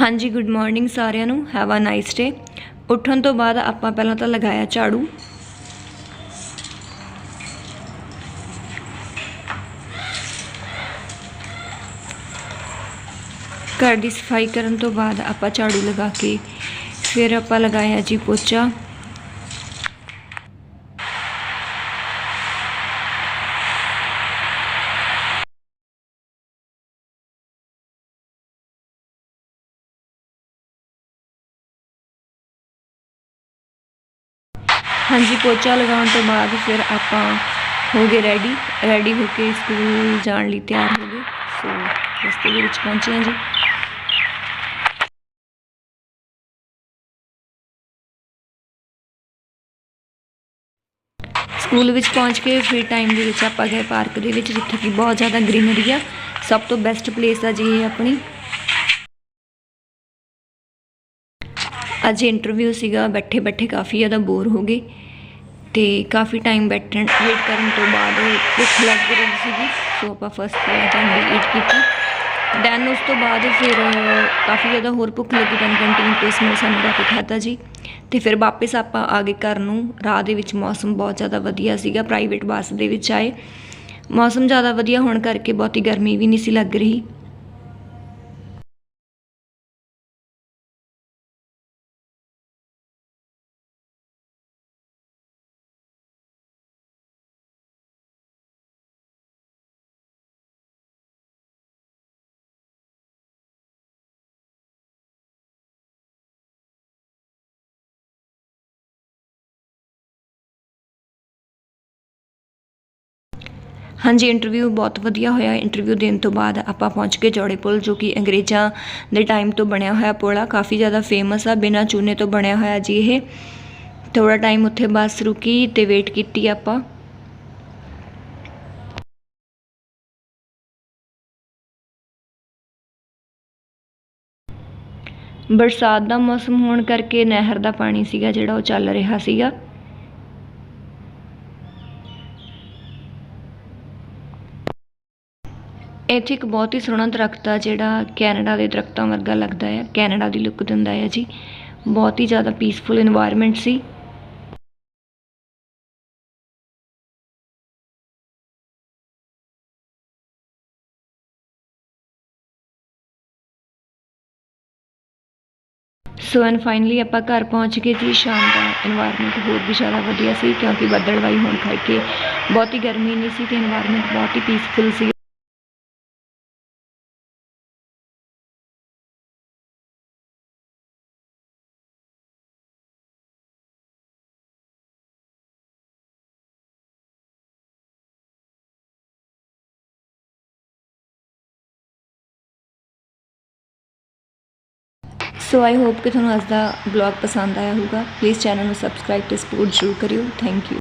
ਹਾਂਜੀ good morning ਸਾਰਿਆਂ ਨੂੰ। ਹੈਵ ਅ ਨਾਈਸ ਡੇ ਉੱਠਣ ਤੋਂ ਬਾਅਦ ਆਪਾਂ ਪਹਿਲਾਂ ਤਾਂ ਲਗਾਇਆ ਝਾੜੂ। ਘਰ ਦੀ ਸਫ਼ਾਈ ਕਰਨ ਤੋਂ ਬਾਅਦ ਆਪਾਂ ਝਾੜੂ ਲਗਾ ਕੇ ਫਿਰ ਆਪਾਂ ਲਗਾਇਆ ਜੀ ਪੋਚਾ। ਹਾਂਜੀ, ਪੋਚਾ ਲਗਾਉਣ ਤੋਂ ਬਾਅਦ ਫਿਰ ਆਪਾਂ ਹੋ ਗਏ ਰੈਡੀ ਰੈਡੀ ਹੋ ਕੇ ਸਕੂਲ ਜਾਣ ਲਈ ਤਿਆਰ ਹੋ ਗਏ। ਸੋ ਰਸਤੇ ਦੇ ਵਿੱਚ ਪਹੁੰਚੇ ਹਾਂ ਜੀ। ਸਕੂਲ ਵਿੱਚ ਪਹੁੰਚ ਕੇ ਫ੍ਰੀ ਟਾਈਮ ਦੇ ਵਿੱਚ ਆਪਾਂ ਗਏ ਪਾਰਕ ਦੇ ਵਿੱਚ, ਜਿੱਥੇ ਕਿ ਬਹੁਤ ਜ਼ਿਆਦਾ ਗ੍ਰੀਨਰੀ ਆ। ਸਭ ਤੋਂ ਬੈਸਟ ਪਲੇਸ ਆ ਜੀ ਇਹ ਆਪਣੀ। ਅੱਜ ਇੰਟਰਵਿਊ ਸੀਗਾ ਬੈਠੇ ਬੈਠੇ ਕਾਫੀ ਜ਼ਿਆਦਾ ਬੋਰ ਹੋ ਗਏ। ਅਤੇ ਕਾਫੀ ਟਾਈਮ ਬੈਠਣ ਵੇਟ ਕਰਨ ਤੋਂ ਬਾਅਦ ਭੁੱਖ ਲੱਗ ਰਹੀ ਸੀਗੀ ਸੋ ਆਪਾਂ ਫਸਟ ਪਹਿਲਾਂ ਕੈਂਡੀ ਈਟ ਕੀਤੀ। ਦੈਨ ਉਸ ਤੋਂ ਬਾਅਦ ਫਿਰ ਕਾਫੀ ਜ਼ਿਆਦਾ ਹੋਰ ਭੁੱਖ ਲੱਗੀ ਤਾਂ ਕੰਟੀਨ ਤੋਂ ਸਮੋਸਾ ਮੰਗਾ ਕੇ ਖਾਧਾ ਜੀ। ਤੇ ਫਿਰ ਵਾਪਸ ਆਪਾਂ ਆ ਗਏ ਘਰ ਨੂੰ, ਰਾਹ ਦੇ ਵਿੱਚ ਮੌਸਮ ਬਹੁਤ ਜ਼ਿਆਦਾ ਵਧੀਆ ਸੀਗਾ ਪ੍ਰਾਈਵੇਟ ਬੱਸ ਦੇ ਵਿੱਚ ਆਏ। ਮੌਸਮ ਜ਼ਿਆਦਾ ਵਧੀਆ ਹੋਣ ਕਰਕੇ ਬਹੁਤੀ ਗਰਮੀ ਵੀ ਨਹੀਂ ਸੀ ਲੱਗ ਰਹੀ। ਹਾਂਜੀ ਇੰਟਰਵਿਊ ਬਹੁਤ ਵਧੀਆ ਹੋਇਆ। ਇੰਟਰਵਿਊ ਦੇਣ ਤੋਂ ਬਾਅਦ ਆਪਾਂ ਪਹੁੰਚ ਗਏ ਜੋੜੇ ਪੁਲ, ਜੋ ਕਿ ਅੰਗਰੇਜ਼ਾਂ ਦੇ ਟਾਈਮ ਤੋਂ ਬਣਿਆ ਹੋਇਆ ਪੁਲ ਆ। ਕਾਫੀ ਜ਼ਿਆਦਾ ਫੇਮਸ ਆ, ਬਿਨਾਂ ਚੂਨੇ ਤੋਂ ਬਣਿਆ ਹੋਇਆ ਜੀ ਇਹ। ਥੋੜਾ ਟਾਈਮ ਉੱਥੇ ਬੱਸ ਰੁਕੀ ਤੇ ਵੇਟ ਕੀਤੀ ਆਪਾਂ। ਬਰਸਾਤ ਦਾ ਮੌਸਮ ਹੋਣ ਕਰਕੇ ਨਹਿਰ ਦਾ ਪਾਣੀ ਸੀਗਾ ਜਿਹੜਾ ਉਹ ਚੱਲ ਰਿਹਾ ਸੀਗਾ। ਇੱਥੇ ਇੱਕ ਬਹੁਤ ਹੀ ਸੋਹਣਾ ਦਰਖਤ ਆ, ਜਿਹੜਾ ਕੈਨੇਡਾ ਦੇ ਦਰਖਤਾਂ ਵਰਗਾ ਲੱਗਦਾ ਹੈ ਕੈਨੇਡਾ ਦੀ ਲੁੱਕ ਦਿੰਦਾ ਹੈ ਜੀ। ਬਹੁਤ ਹੀ ਜ਼ਿਆਦਾ ਪੀਸਫੁਲ এনवायरमेंट ਸੀ। ਸੋ ਐਂਡ ਫਾਈਨਲੀ ਆਪਾਂ ਘਰ ਪਹੁੰਚ ਗਏ ਜੀ, ਸ਼ਾਮ ਦਾ এনवायरमेंट ਹੋਰ ਵੀ ਜ਼ਿਆਦਾ ਵਧੀਆ ਸੀ, ਕਿਉਂਕਿ ਬੱਦਲਵਾਈ ਹੋਣ ਕਰਕੇ ਬਹੁਤੀ ਗਰਮੀ ਨਹੀਂ ਸੀ ਤੇ এনवायरमेंट ਬਹੁਤ ਹੀ peaceful C. So I hope ਕਿ ਤੁਹਾਨੂੰ ਅੱਜ ਦਾ ਬਲੌਗ ਪਸੰਦ ਆਇਆ ਹੋਊਗਾ। ਪਲੀਜ਼ ਚੈਨਲ ਨੂੰ ਸਬਸਕ੍ਰਾਈਬ ਤੇ ਸਪੋਰਟ ਜ਼ਰੂਰ ਕਰਿਓ। Thank you